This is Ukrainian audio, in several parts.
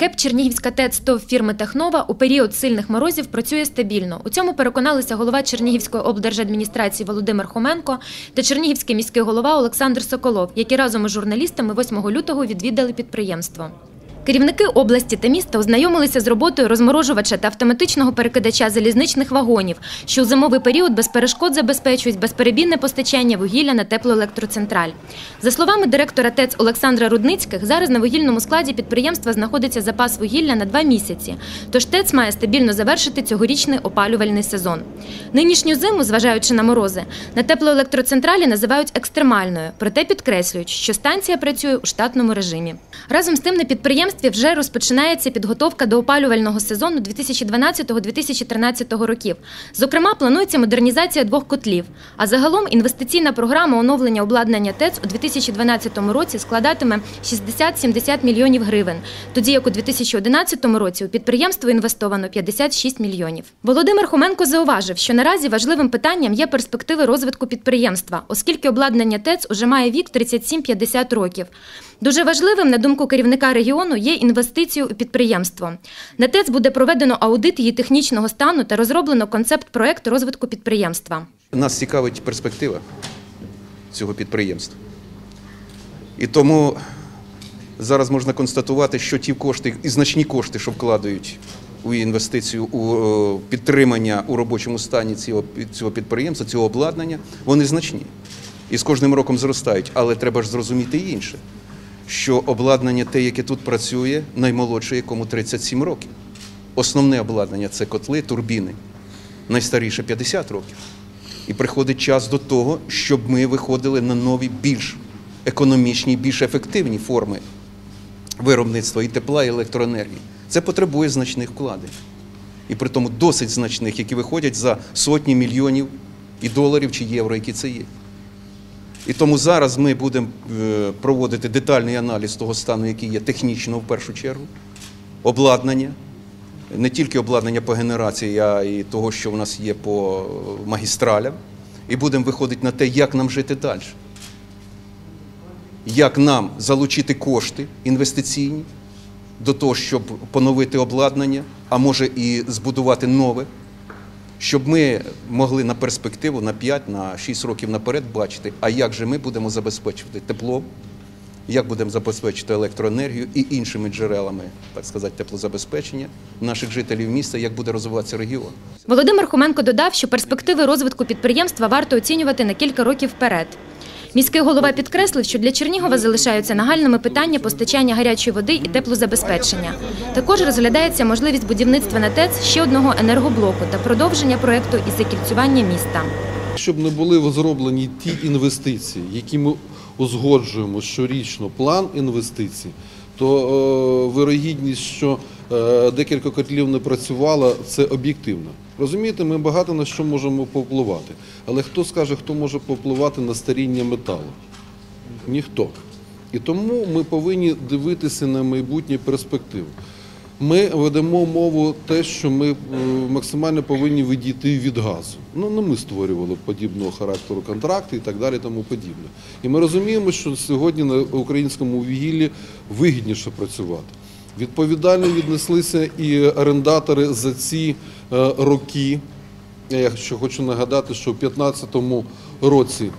КЕП Чернігівська ТЕЦ ТОВ фірми Технова у період сильних морозів працює стабільно. У цьому переконалися голова Чернігівської облдержадміністрації Володимир Хоменко та Чернігівський міський голова Олександр Соколов, які разом із журналістами 8 лютого відвідали підприємство. Керівники області та міста ознайомилися з роботою розморожувача та автоматичного перекидача залізничних вагонів, що у зимовий період без перешкод забезпечують безперебійне постачання вугілля на теплоелектроцентраль. За словами директора ТЕЦ Олександра Рудницьких, зараз на вугільному складі підприємства знаходиться запас вугілля на два місяці. Тож ТЕЦ має стабільно завершити цьогорічний опалювальний сезон. Нинішню зиму, зважаючи на морози, на теплоелектроцентралі називають екстремальною, проте підкреслюють, що станція працює у штатному режимі. Разом з тим на підприємстві вже розпочинається підготовка до опалювального сезону 2012-2013 років. Зокрема, планується модернізація двох котлів. А загалом інвестиційна програма оновлення обладнання ТЕЦ у 2012 році складатиме 60-70 мільйонів гривень, тоді як у 2011 році у підприємство інвестовано 56 мільйонів. Володимир Хоменко зауважив, що наразі важливим питанням є перспективи розвитку підприємства, оскільки обладнання ТЕЦ уже має вік 37-50 років. Дуже важливим, на думку керівника регіону, є інвестицію у підприємство. На ТЕЦ буде проведено аудит її технічного стану та розроблено концепт проекту розвитку підприємства. Нас цікавить перспектива цього підприємства. І тому зараз можна констатувати, що ті кошти і значні кошти, що вкладають у інвестицію у е, підтримання у робочому стані цього, підприємства, цього обладнання, вони значні. І з кожним роком зростають. Але треба ж зрозуміти інше, що обладнання, те, яке тут працює, наймолодше, якому 37 років. Основне обладнання це котли, турбіни. Найстаріше 50 років. І приходить час до того, щоб ми виходили на нові, більш економічні, більш ефективні форми виробництва і тепла, і електроенергії. Це потребує значних вкладень. І при тому досить значних, які виходять за сотні мільйонів і доларів чи євро, які це є. І тому зараз ми будемо е, проводити детальний аналіз того стану, який є технічно в першу чергу, обладнання, не тільки обладнання по генерації, а й того, що в нас є по магістралям, і будемо виходити на те, як нам жити далі. Як нам залучити кошти інвестиційні до того, щоб поновити обладнання, а може і збудувати нове, щоб ми могли на перспективу на 5, на 6 років наперед бачити, а як же ми будемо забезпечувати тепло, як будемо забезпечити електроенергію і іншими джерелами, так сказати, теплозабезпечення наших жителів міста, як буде розвиватися регіон. Володимир Хоменко додав, що перспективи розвитку підприємства варто оцінювати на кілька років вперед. Міський голова підкреслив, що для Чернігова залишаються нагальними питання постачання гарячої води і теплозабезпечення. Також розглядається можливість будівництва на ТЕЦ ще одного енергоблоку та продовження проєкту із закільцювання міста. Щоб не були зроблені ті інвестиції, які ми узгоджуємо щорічно, план інвестицій, то е, вирогідність, що е, декілька котлів не працювало, це об'єктивно. Розумієте, ми багато на що можемо повпливати. Але хто скаже, хто може повпливати на старіння металу? Ніхто. І тому ми повинні дивитися на майбутнє перспективу. Ми ведемо мову те, що ми е, максимально повинні відійти від газу. Ну не ми створювали подібного характеру контракти і так далі, тому подібне. І ми розуміємо, що сьогодні на українському вугіллі вигідніше працювати. Відповідально віднеслися і орендатори за ці е, роки. Я ще хочу нагадати, що у 2015 році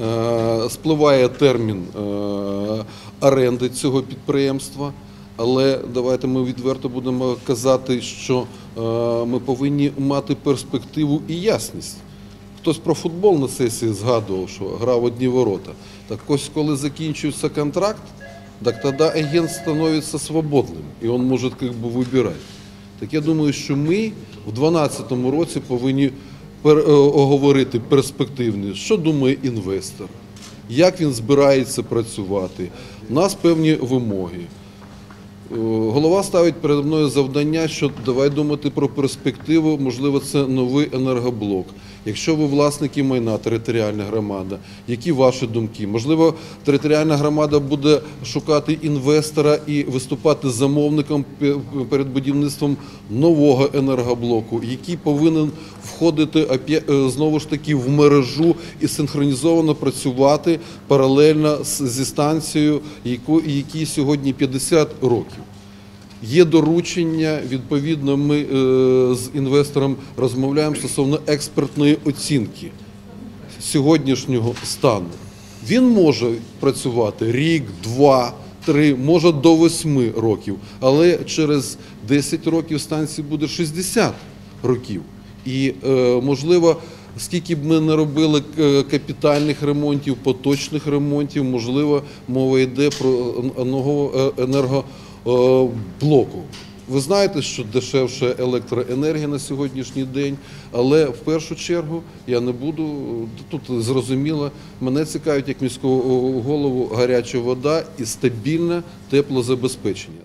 Е, спливає термін оренди цього підприємства, але давайте ми відверто будемо казати, що е, ми повинні мати перспективу і ясність. Хтось про футбол на сесії згадував, що грав одні ворота. Так ось, коли закінчується контракт, так тоді агент становиться свободним, і він може би, вибирати. Так я думаю, що ми в 2012 році повинні е, оговорити перспективні, що думає інвестор, як він збирається працювати. У нас певні вимоги. Е, Голова ставить передо мною завдання, що давай думати про перспективу, можливо, це новий енергоблок. Якщо ви власники майна, територіальна громада, які ваші думки? Можливо, територіальна громада буде шукати інвестора і виступати замовником перед будівництвом нового енергоблоку, який повинен входити е, знову ж таки в мережу і синхронізовано працювати паралельно зі станцією, якій сьогодні 50 років. Є доручення, відповідно, ми е, з інвестором розмовляємо стосовно експертної оцінки сьогоднішнього стану. Він може працювати рік, два, три, може до восьми років, але через 10 років станції буде 60 років. І е, можливо, скільки б ми не робили е, капітальних ремонтів, поточних ремонтів, можливо, мова йде про нового е, енергоблоку. Ви знаєте, що дешевша електроенергія на сьогоднішній день, але в першу чергу я не буду тут зрозуміло. Мене цікавить як міського голову гаряча вода і стабільне теплозабезпечення.